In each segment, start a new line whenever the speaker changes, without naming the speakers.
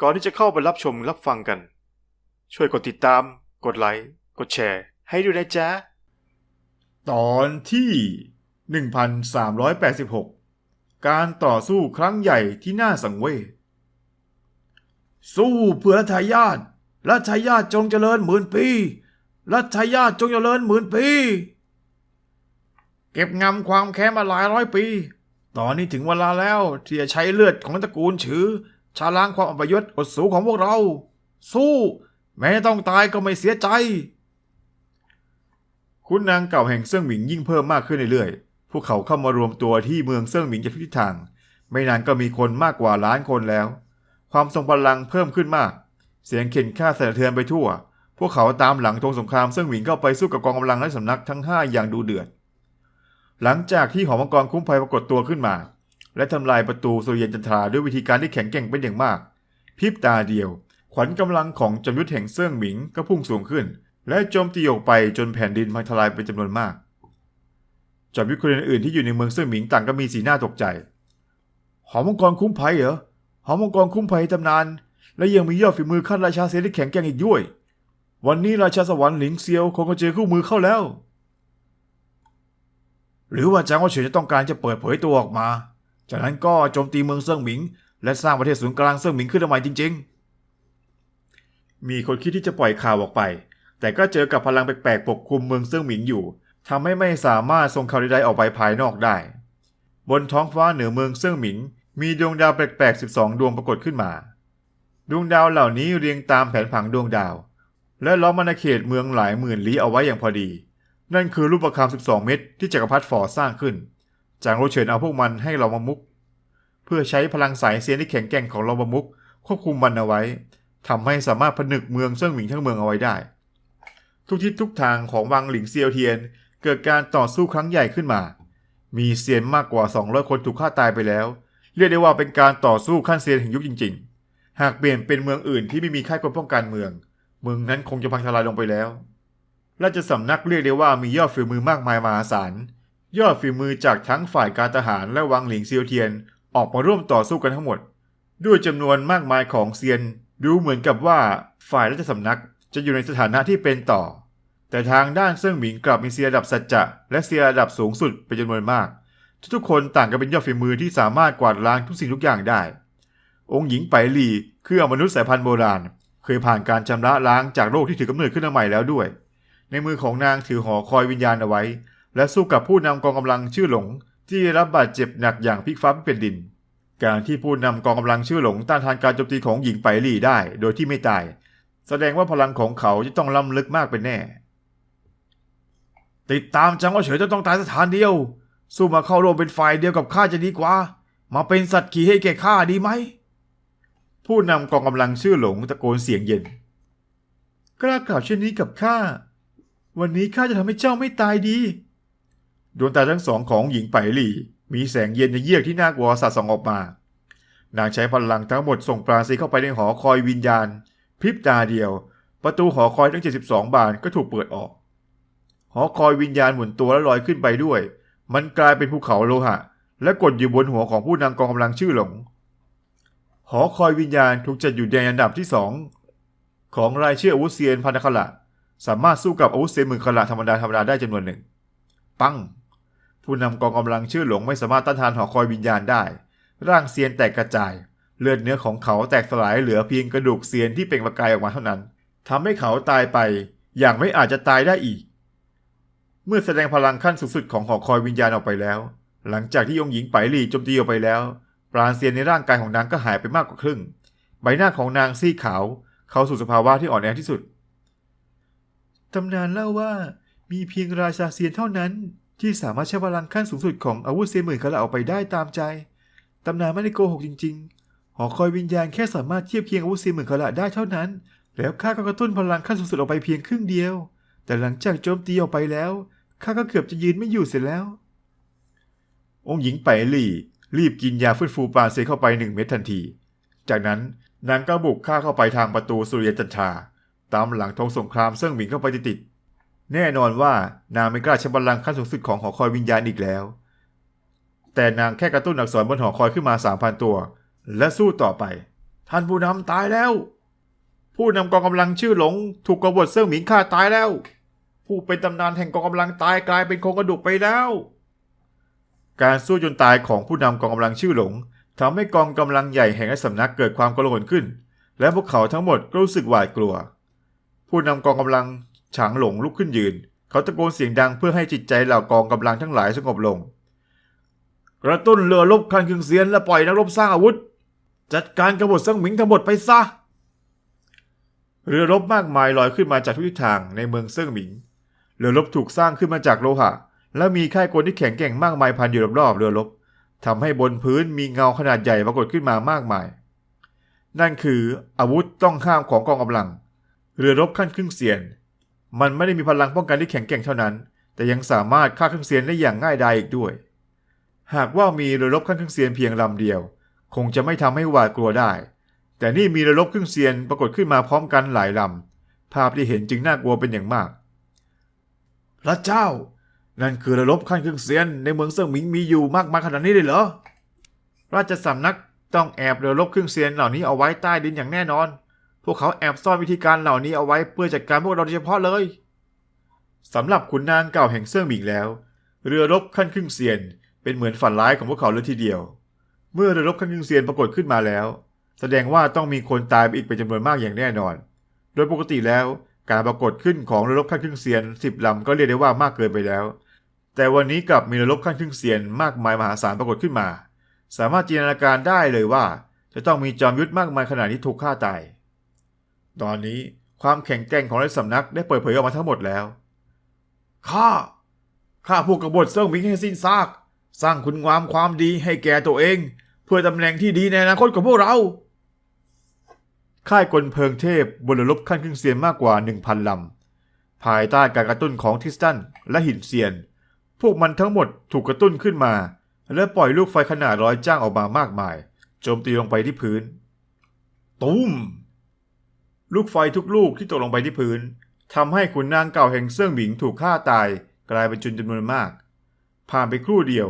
ก่อนที่จะเข้าไปรับชมรับฟังกัน ช่วยกดติดตาม กดไลค์ กดแชร์ ให้ด้วยนะจ๊ะ
ตอนที่ 1386 การต่อสู้ครั้งใหญ่ที่น่าสังเวช สู้เพื่อรัชทายาทรัชายาทจงเจริญหมื่นปีรัชายาทจงเจริญหมื่นปี เก็บงำความแค้นมาหลายร้อยปี ตอนนี้ถึงเวลาแล้วที่จะใช้เลือดของตระกูลฉือ ชาล้างความอัปยศอดสูของพวกเรา สู้ แม้ต้องตายก็ไม่เสียใจ คุณนางเก่าแห่งเซิ่งหมิงยิ่งเพิ่มมากขึ้นเรื่อยๆ พวกเขาเข้ามารวมตัวที่เมืองเซิ่งหมิงจากทุกทิศทาง ไม่นานก็มีคนมากกว่าล้านคนแล้ว ความทรงพลังเพิ่มขึ้นมาก เสียงเข็นฆ่าสะเทือนไปทั่ว พวกเขาตามหลังธงสงครามเซิ่งหมิงเข้าไปสู้กับกองกำลังและสำนักทั้งห้าอย่างดูเดือด หลังจากที่หอมังกรคุ้มภัยปรากฏตัวขึ้นมา และทำลายประตูสุริยันจันทราด้วยวิธีการที่แข็งแกร่งเป็นอย่างมากพริบตาเดียว ขวัญกำลังของจอมยุทธแห่งเซิ่งหมิงก็พุ่งสูงขึ้น และโจมตีออกไปจนแผ่นดินพังทลายเป็นจำนวนมากจอมยุทธคนอื่นๆที่อยู่ในเมืองเซิ่งหมิงต่างก็มีสีหน้าตกใจ หอมังกรคุ้มภัยเหรอหอมังกรคุ้มภัยตำนาน และยังมียอดฝีมือขั้นราชาเซนที่แข็งแกร่งอีกด้วย วันนี้ราชาสวรรค์หลิงเซียวคงจะเจอคู่มือเข้าแล้ว หรือว่าจางว่าเฉินจะต้องการจะเปิดเผยตัวออกมา จากนั้นก็โจมตีเมืองเซิ่งหมิง และสร้างประเทศศูนย์กลางเซิ่งหมิงขึ้นมาใหม่จริง ๆ มีคนคิดที่จะปล่อยข่าวออกไป แต่ก็เจอกับพลังแปลกๆปกคลุมเมืองเซิ่งหมิงอยู่ทำให้ไม่สามารถส่งข่าวใดๆออกไปภายนอกได้ บนท้องฟ้าเหนือเมืองเซิ่งหมิง มีดวงดาวแปลกๆ 12 ดวงปรากฏขึ้นมา ดวงดาวเหล่านี้เรียงตามแผนผังดวงดาว และล้อมอาณาเขตเมืองหลายหมื่นลี้เอาไว้อย่างพอดี นั่นคือรูปประคำ12 เม็ดที่จักรพรรดิฝอสร้างขึ้น จางโรเฉินเอาพวกมันให้เรามามุก เพื่อใช้พลังสายเซียนที่แข็งแกร่งของเรามามุก ควบคุมมันเอาไว้ทำให้สามารถผนึกเมืองเซิ่งหมิงทั้งเมืองเอาไว้ได้ ทุกทิศทุกทางของวังหลิงเซียวเทียน เกิดการต่อสู้ครั้งใหญ่ขึ้นมา มีเซียนมากกว่า 200 คนถูกฆ่าตายไปแล้ว เรียกได้ว่าเป็นการต่อสู้ขั้นเซียนแห่งยุคจริง ๆ หากเปลี่ยนเป็นเมืองอื่นที่ไม่มีค่ายกรมป้องกันเมือง เมืองนั้นคงจะพังทลายลงไปแล้วราชสำนักเรียกได้ว่ามียอดฝีมือมากมายมหาศาล ยอดฝีมือจากทั้งฝ่ายการทหารและวังหลิงเซียวเทียนออกมาร่วมต่อสู้กันทั้งหมด ด้วยจำนวนมากมายของเซียน ดูเหมือนกับว่าฝ่ายราชสำนักจะอยู่ในสถานะที่เป็นต่อ แต่ทางด้านเซิ่งหมิงกลับมีเซียระดับสัจจะและเซียระดับสูงสุดเป็นจำนวนมาก ทุกคนต่างก็เป็นยอดฝีมือที่สามารถกวาดล้างทุกสิ่งทุกอย่างได้ องค์หญิงไปหลี่คืออมนุษย์สายพันธุ์โบราณ เคยผ่านการชำระล้างจากโรคที่ถือกำเนิดขึ้นมาใหม่แล้วด้วย ในมือของนางถือหอคอยวิญญาณเอาไว้ และสู้กับผู้นำกองกำลังชื่อหลง ที่ได้รับบาดเจ็บหนักอย่างพลิกฟ้าเป็นดิน การที่ผู้นำกองกำลังชื่อหลงต้านทานการโจมตีของหญิงไปลี่ได้โดยที่ไม่ตาย แสดงว่าพลังของเขาจะต้องล้ำลึกมากเป็นแน่ ติดตามจังว่าเฉยจะต้องตายสถานเดียว สู้มาเข้าร่วมเป็นฝ่ายเดียวกับข้าจะดีกว่า มาเป็นสัตว์ขี่ให้แก่ข้าดีไหมผู้นำกองกำลังชื่อหลงตะโกนเสียงเย็นกล้ากล่าวเช่นนี้กับข้า วันนี้ข้าจะทำให้เจ้าไม่ตายดี ดวงตาทั้งสองของหญิงไปหลี่มีแสงเย็นเยือกที่น่ากลัวสาดส่องออกมา นางใช้พลังทั้งหมดส่งปราณีเข้าไปในหอคอยวิญญาณ พริบตาเดียว ประตูหอคอยทั้ง 72 บานก็ถูกเปิดออก หอคอยวิญญาณหมุนตัวและลอยขึ้นไปด้วย มันกลายเป็นภูเขาโลหะ และกดอยู่บนหัวของผู้นำกองกำลังชื่อหลง หอคอยวิญญาณถูกจัดอยู่ในอันดับที่สองของรายชื่ออาวุธเซียนพันธคละสามารถสู้กับอาวุธเซียนหมื่นคละธรรมดาธรรมดาได้จำนวนหนึ่ง ปัง ผู้นำกองกำลังชื่อหลงไม่สามารถต้านทานหอคอยวิญญาณได้ ร่างเซียนแตกกระจาย เลือดเนื้อของเขาแตกสลายเหลือเพียงกระดูกเซียนที่เปล่งประกายออกมาเท่านั้นทำให้เขาตายไป อย่างไม่อาจจะตายได้อีก เมื่อแสดงพลังขั้นสูงสุดของหอคอยวิญญาณออกไปแล้ว หลังจากที่องค์หญิงไปหลี่โจมตีออกไปแล้ว ปราณเซียนในร่างกายของนางก็หายไปมากกว่าครึ่ง ใบหน้าของนางซีขาว เข้าสู่สภาวะที่อ่อนแอที่สุดตำนานเล่าว่ามีเพียงราชาเซียนเท่านั้น ที่สามารถใช้พลังขั้นสูงสุดของอาวุธเซียนหมื่นคาราออกไปได้ตามใจ ตำนานไม่ได้โกหกจริงๆ หอคอยวิญญาณแค่สามารถเทียบเคียงอาวุธเซียนหมื่นคาราได้เท่านั้น แล้วข้าก็กระตุ้นพลังขั้นสูงสุดออกไปเพียงครึ่งเดียว แต่หลังจากโจมตีออกไปแล้วข้าก็เกือบจะยืนไม่อยู่เสร็จแล้ว องค์หญิงไปหลี่ รีบกินยาฟื้นฟูปราเซเข้าไปหนึ่งเม็ดทันที จากนั้นนางก็บุกฆ่าเข้าไปทางประตูสุริยันจันทราตามหลังธงสงครามเซิ่งหมิงเข้าไปติด แน่นอนว่านางไม่กล้าใช้บัลลังก์ขั้นสูงสุดของหอคอยวิญญาณอีกแล้ว แต่นางแค่กระตุ้นอักษรบนหอคอยขึ้นมา3,000ตัว และสู้ต่อไป ท่านผู้นำตายแล้ว ผู้นำกองกำลังชื่อหลง ถูกกบฏเซิ่งหมิงฆ่าตายแล้ว ผู้เป็นตำนานแห่งกองกำลังตายกลายเป็นโครงกระดูกไปแล้ว การสู้จนตายของผู้นำกองกำลังชื่อหลงทำให้กองกำลังใหญ่แห่งสำนักเกิดความกลาหนขึ้น และพวกเขาทั้งหมดก็รู้สึกหวาดกลัว ผู้นำกองกำลัง ฉางหลงลุกขึ้นยืน เขาตะโกนเสียงดังเพื่อให้จิตใจเหล่ากองกำลังทั้งหลายสงบลง กระตุ้นเรือรบคันคึงเซียนและปล่อยนักรบสร้างอาวุธ จัดการกบฏเซิงหมิงทั้งหมดไปซะ เรือรบมากมายลอยขึ้นมาจากทุกทิศทางในเมืองเซิงหมิง เรือรบถูกสร้างขึ้นมาจากโลหะ และมีค่ายกลที่แข็งแกร่งมากมายพันอยู่รอบๆเรือรบทำให้บนพื้นมีเงาขนาดใหญ่ปรากฏขึ้นมามากมาย นั่นคืออาวุธต้องห้ามของกองกำลัง เรือรบขั้นครึ่งเสียน มันไม่ได้มีพลังป้องกันที่แข็งแกร่งเท่านั้น แต่ยังสามารถฆ่าเครื่องเสียนได้อย่างง่ายดายอีกด้วย หากว่ามีเรือรบขั้นครึ่องเสียนเพียงลำเดียว คงจะไม่ทำให้หวาดกลัวได้ แต่นี่มีเรือรบครึ่องเซียนปรากฏขึ้นมาพร้อมกันหลายลำภาพที่เห็นจึงน่ากลัวเป็นอย่างมากพระเจ้า นั่นคือเรือรบขั้นเครึ่องเซียนในเมืองเซิงหมิงมีอยู่มากมายขนาดนี้เลยเหรอ ราชสำนักต้องแอบเรือรบครึ่องเซียนเหล่านี้เอาไว้ใต้ดินอย่างแน่นอน พวกเขาแอบซ่อนวิธีการเหล่านี้เอาไว้เพื่อจัดการพวกเราโดยเฉพาะเลยสำหรับขุนนางเก่าแห่งเซิ่งหมิงแล้ว เรือรบขั้นครึ่งเซียน เป็นเหมือนฝันร้ายของพวกเขาเลยทีเดียว เมื่อเรือรบขั้นครึ่งเซียนปรากฏขึ้นมาแล้ว แสดงว่าต้องมีคนตายไปอีกเป็นจำนวนมากอย่างแน่นอน โดยปกติแล้วการปรากฏขึ้นของเรือรบขั้นครึ่งเซียนสิบลำก็เรียกได้ว่ามากเกินไปแล้ว แต่วันนี้กลับมีเรือรบขั้นครึ่งเซียนมากมายมหาศาลปรากฏขึ้นมา สามารถจินตนาการได้เลยว่า จะต้องมีจอมยุทธมากมายขนาดที่ถูกฆ่าตาย ตอนนี้ความแข็งแกร่งของราชสำนักได้เปิดเผยออกมาทั้งหมดแล้ว ข้า ข้าพวกกบฏเซิ่งหมิงให้สิ้นซาก สร้างคุณงามความดีให้แก่ตัวเอง เพื่อตำแหน่งที่ดีในอนาคตของพวกเรา ค่ายกลเพลิงเทพบนเรือรบขั้นครึ่งเซียนมากกว่า 1,000ลำ ภายใต้การกระตุ้นของทิสตันและหินเซียน พวกมันทั้งหมดถูกกระตุ้นขึ้นมา และปล่อยลูกไฟขนาดร้อยจ้างออกมามากมาย โจมตีลงไปที่พื้น ตุ้ม ลูกไฟทุกลูกที่ตกลงไปที่พื้นทำให้ขุนนางเก่าแห่งเซิ่งหมิงถูกฆ่าตายกลายเป็นจุนจำนวนมาก ผ่านไปครู่เดียว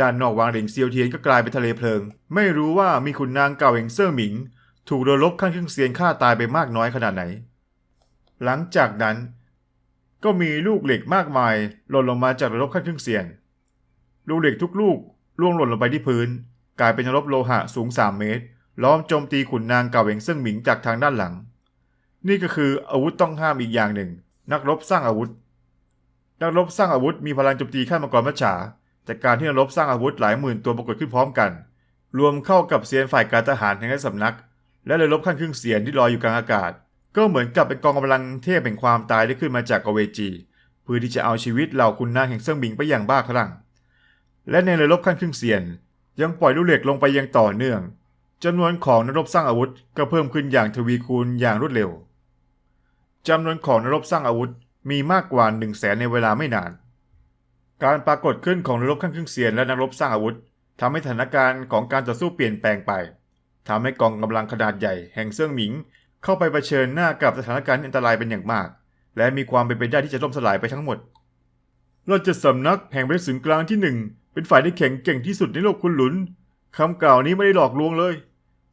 ด้านนอกวางเหลิงเซียวเทียนก็กลายเป็นทะเลเพลิง ไม่รู้ว่ามีขุนนางเก่าแห่งเซิ่งหมิง ถูกเรือรบข้างเครื่องเซียนฆ่าตายไปมากน้อยขนาดไหน หลังจากนั้นก็มีลูกเหล็กมากมายหล่นลงมาจากเรือรบข้างเครื่องเซียน ลูกเหล็กทุกลูกล่วงหล่นลงไปที่พื้น กลายเป็นนรบโลหะสูง 3 เมตร ล้อมโจมตีขุนนางเก่าแห่งเซิ่งหมิงจากทางด้านหลัง นี่ก็คืออาวุธต้องห้ามอีกอย่างหนึ่ง นักรบสร้างอาวุธ นักรบสร้างอาวุธมีพลังโจมตีขั้นมังกรมัจฉาแต่การที่นักรบสร้างอาวุธหลายหมื่นตัวปรากฏขึ้นพร้อมกัน รวมเข้ากับเซียนฝ่ายการทหารแห่งสำนัก และเรือรบขั้นครึ่งเสียนที่ลอยอยู่กลางอากาศ ก็เหมือนกับเป็นกองกำลังเทพแห่งความตายที่ขึ้นมาจากอเวจีเพื่อที่จะเอาชีวิตเหล่าคุณนางแห่งเซิ่งบิงไปอย่างบ้าคลั่งและในเรือรบขั้นครึ่งเสียน ยังปล่อยลูกเหล็กลงไปยังต่อเนื่องจำนวนของนักรบสร้างอาวุธก็เพิ่มขึ้นอย่างทวีคูณอย่างรวดเร็ว จำนวนของนักรบสร้างอาวุธมีมากกว่า1นึ่งแสนในเวลาไม่นาน การปรากฏขึ้นของนักรบขั้นครึ่งเสียนและนักรบสร้างอาวุธทำให้สถานการณ์ของการต่อสู้เปลี่ยนแปลงไปทำให้กองกำลังขนาดใหญ่แห่งเซิ่งหมิง เข้าไปเผชิญหน้ากับสถานการณ์อันตรายเป็นอย่างมาก และมีความเป็นไปได้ที่จะล่มสลายไปทั้งหมดราชสำนักแห่งประเทศศูนย์กลางที่หนึ่งเป็นฝ่ายที่แข็งเก่งที่สุดในโลกคุณหลุนคำกล่าวนี้ไม่ได้หลอกลวงเลย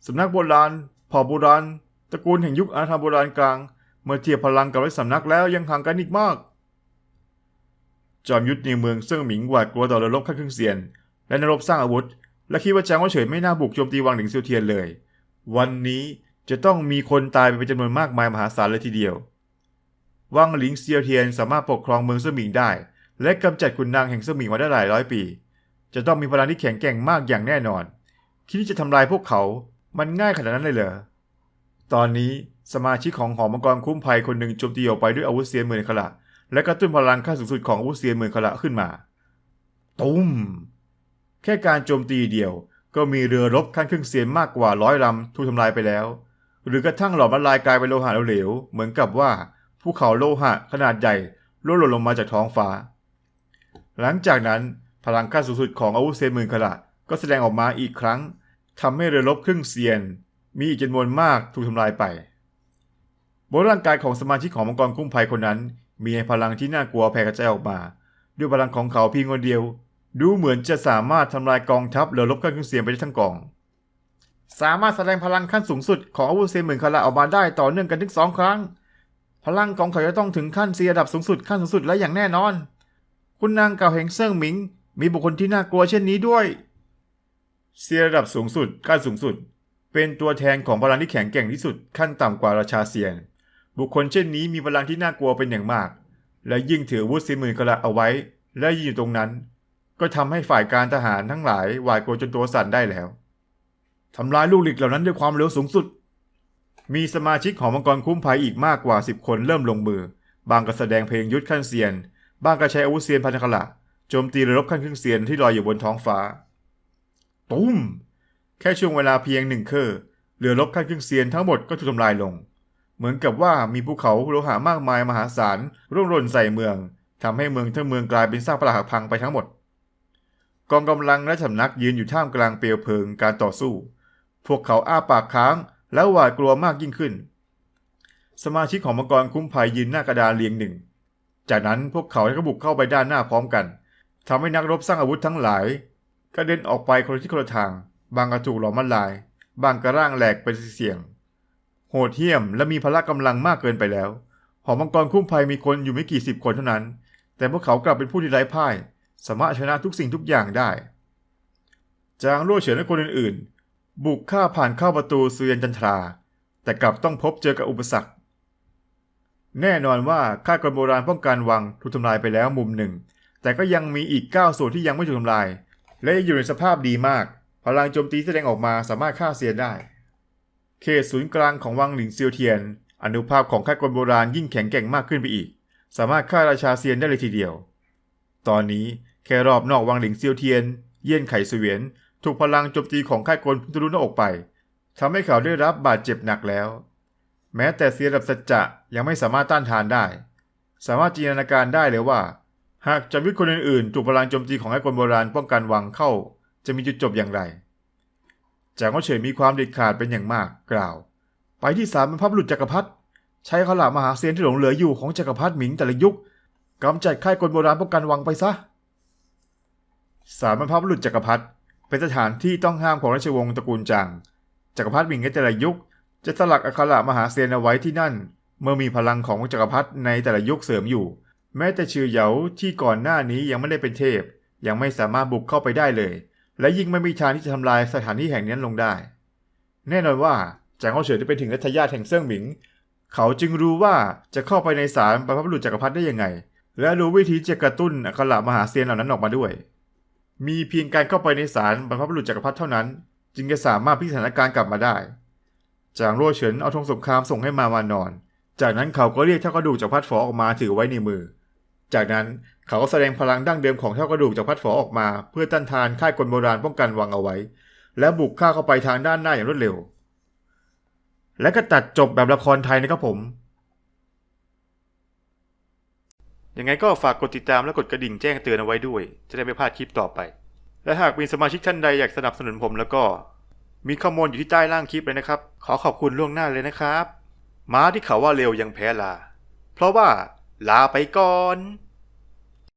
สำนักโบราณเผ่าโบราณตระกูลแห่งยุคอาณาธรรมโบราณกลาง เมื่อเทียบพลังกับราชสำนักแล้วยังห่างกันอีกมาก จอมยุทธในเมืองเซิ่งหมิงหวาดกลัวต่อรือรบขั้นครึ่งเซียน และนรบสร้างอาวุธ และคิดว่าจางว่าเฉยไม่น่าบุกโจมตีวังหลิงเซียวเทียนเลย วันนี้จะต้องมีคนตายไปเป็นจำนวนมากมายมหาศาลเลยทีเดียว วังหลิงเซียวเทียนสามารถปกครองเมืองเซิ่งหมิงได้ และกำจัดขุนนางแห่งเซิ่งหมิงมาได้หลายร้อยปี จะต้องมีพลังที่แข็งแกร่งมากอย่างแน่นอน คิดที่จะทำลายพวกเขา มันง่ายขนาดนั้นเลยเหรอ ตอนนี้ สมาชิกของหอมังกรคุ้มภัยคนหนึ่งโจมตีออกไปด้วยอาวุธเซียนหมื่นขละและกระตุ้นพลังขั้นสูงสุดของอาวุธเซียนหมื่นขละขึ้นมา ตุ้ม แค่การโจมตีเดียว ก็มีเรือรบขั้นครึ่งเซียนมากกว่าร้อยลำถูกทำลายไปแล้ว หรือกระทั่งหลอมละลายกลายเป็นโลหะเหลวเหมือนกับว่าภูเขาโลหะขนาดใหญ่ร่วงหล่นลงมาจากท้องฟ้า หลังจากนั้นพลังขั้นสูงสุดของอาวุธเซียนหมื่นขละก็แสดงออกมาอีกครั้งทำให้เรือรบครึ่งเซียน มีอีกจำนวนมากถูกทำลายไป บนร่างกายของสมาชิกของมังกรคุ้มภัยคนนั้น มีพลังที่น่ากลัวแผ่กระจายออกมา ด้วยพลังของเขาเพียงคนเดียว ดูเหมือนจะสามารถทำลายกองทัพเรือรบขั้นครึ่งเซียนไปได้ทั้งกอง สามารถแสดงพลังขั้นสูงสุดของอาวุธเซียนหมื่นคาราออกมาได้ต่อเนื่องกันถึงสองครั้ง พลังของเขาจะต้องถึงขั้นเซียดับสูงสุดขั้นสูงสุดและอย่างแน่นอน คุณนางเก่าแห่งเซิ่งหมิง มีบุคคลที่น่ากลัวเช่นนี้ด้วยเซียระดับสูงสุดขั้นสูงสุด เป็นตัวแทนของพลังที่แข็งแกร่งที่สุดขั้นต่ำกว่าราชาเซียน บุคคลเช่นนี้มีพลังที่น่ากลัวเป็นอย่างมาก และยิ่งถืออาวุธเซีมื่นคาราเอาไว้ และยืนอยู่ตรงนั้น ก็ทำให้ฝ่ายการทหารทั้งหลายหวาดกลัวจนตัวสั่นได้แล้วทำลายลูกหลิกเหล่านั้นด้วยความเร็วสูงสุด มีสมาชิกของมังกรคุ้มภัยอีกมากกว่า 10 คนเริ่มลงมือ บางก็แสดงเพลงยุทธขั้นเซียน บางก็ใช้อาวุธเซียนพันธคละโจมตีเรือรบขั้นครึ่งเซียนที่ลอยอยู่บนท้องฟ้า ตุ้ม แค่ช่วงเวลาเพียงหนึ่งเคอเรือรบขั้นครึ่งเซียนทั้งหมดก็ถูกทำลายลง เหมือนกับว่ามีภูเขาโลหะมากมายมหาศาลร่วงหล่นใส่เมืองทำให้เมืองทั้งเมืองกลายเป็นซากปรักหักพังไปทั้งหมด กองกำลังและสำนักยืนอยู่ท่ามกลางเปลวเพลิงการต่อสู้ พวกเขาอ้าปากค้างแล้วหวาดกลัวมากยิ่งขึ้น สมาชิกของมังกรคุ้มภัยยืนหน้ากระดานเรียงหนึ่ง จากนั้นพวกเขาก็บุกเข้าไปด้านหน้าพร้อมกันทำให้นักรบสร้างอาวุธทั้งหลายกระเด็นออกไปคนละทิศคนละทาง บางกระถูกหลอมละลาย บางกระร่างแหลกเป็นเสียง โหดเหี้ยมและมีพละกำลังมากเกินไปแล้ว หอมังกรคุ้มภัยมีคนอยู่ไม่กี่สิบคนเท่านั้น แต่พวกเขากลับเป็นผู้ที่ไร้พ่าย สามารถชนะทุกสิ่งทุกอย่างได้ จางรั่วเฉินและคนอื่นๆ บุกฆ่าผ่านเข้าประตูเซียนจันทรา แต่กลับต้องพบเจอกับอุปสรรค แน่นอนว่าค่ากลโบราณป้องกันวังถูกทำลายไปแล้วมุมหนึ่ง แต่ก็ยังมีอีก9ส่วนที่ยังไม่ถูกทำลาย และยังอยู่ในสภาพดีมาก พลังโจมตีแสดงออกมาสามารถฆ่าเซียนได้ เขตศูนย์กลางของวังหลิงเซียวเทียน อนุภาพของค่ากลโบราณยิ่งแข็งแกร่งมากขึ้นไปอีก สามารถฆ่าราชาเซียนได้เลยทีเดียว ตอนนี้แค่รอบนอกวังหลิงเซียวเทียน เยี่ยนไข่เสวียน ถูกพลังโจมตีของค่ากลพุทะลุนอกไปทำให้เขาได้รับบาดเจ็บหนักแล้ว แม้แต่เซียนระดับสัจจะยังไม่สามารถต้านทานได้ สามารถจินตนาการได้เลยว่า หากจอมยุทธคนอื่นๆถูกพลังโจมตีของค่ากลโบราณป้องกันวังเข้า จะมีจุดจบอย่างไร จากก็เฉยมีความเด็ดขาดเป็นอย่างมากกล่าว ไปที่สามเป็นพบุรุษจักรพรรดิใช้ขลามหาเซียนที่หลงเหลืออยู่ของจักรพรรดิหมิงแต่ละยุคกำจัดค่ายกลโบราณป้องกันวังไปซะสามบรรพบุรุษจักรพรรดิเป็นสถานที่ต้องห้ามของราชวงศ์ตระกูลจางจักรพรรดิหมิงในแต่ละยุค จะสลักอักขระมหาเซียนเอาไว้ที่นั่น เมื่อมีพลังของจักรพรรดิในแต่ละยุคเสริมอยู่ แม้แต่ชื่อเหยาที่ก่อนหน้านี้ยังไม่ได้เป็นเทพ ยังไม่สามารถบุกเข้าไปได้เลย และยิ่งไม่มีทางที่จะทำลายสถานที่แห่งนี้ลงได้ แน่นอนว่าจางเฮาเฉินได้ไปถึงรัฐยาติแห่งเซิ่งหมิง เขาจึงรู้ว่าจะเข้าไปในศาลบรรพบุรุษจักรพรรดิได้ยังไง และรู้วิธีจะกระตุ้นอักขระมหาเซียนเหล่านั้นออกมาด้วย มีเพียงการเข้าไปในศาลบรรพบุรุษจักรพรรดิเท่านั้น จึงจะสามารถพลิกสถานการณ์กลับมาได้ จางโร่เฉินเอาธงสงครามส่งให้มามานอน จากนั้นเขาก็เรียกเท่ากระดูกจากพัดฝอออกมาถือไว้ในมือ จากนั้น เขาก็แสดงพลังดั้งเดิมของเท่ากระดูกจากพัดฝอออกมา เพื่อต้านทานค่ายกลโบราณป้องกันวังเอาไว้ และบุกฆ่าเข้าไปทางด้านหน้าอย่างรวดเร็ว และก็ตัดจบแบบละครไทยนะครับผม
ยังไงก็ฝากกดติดตามและกดกระดิ่งแจ้งเตือนเอาไว้ด้วย จะได้ไม่พลาดคลิปต่อไป และหากมีสมาชิกท่านใดอยากสนับสนุนผมแล้วก็ มีข้อมูลอยู่ที่ใต้ล่างคลิปเลยนะครับ ขอขอบคุณล่วงหน้าเลยนะครับ ม้าที่เขาว่าเร็วยังแพ้ลา เพราะว่าลาไปก่อน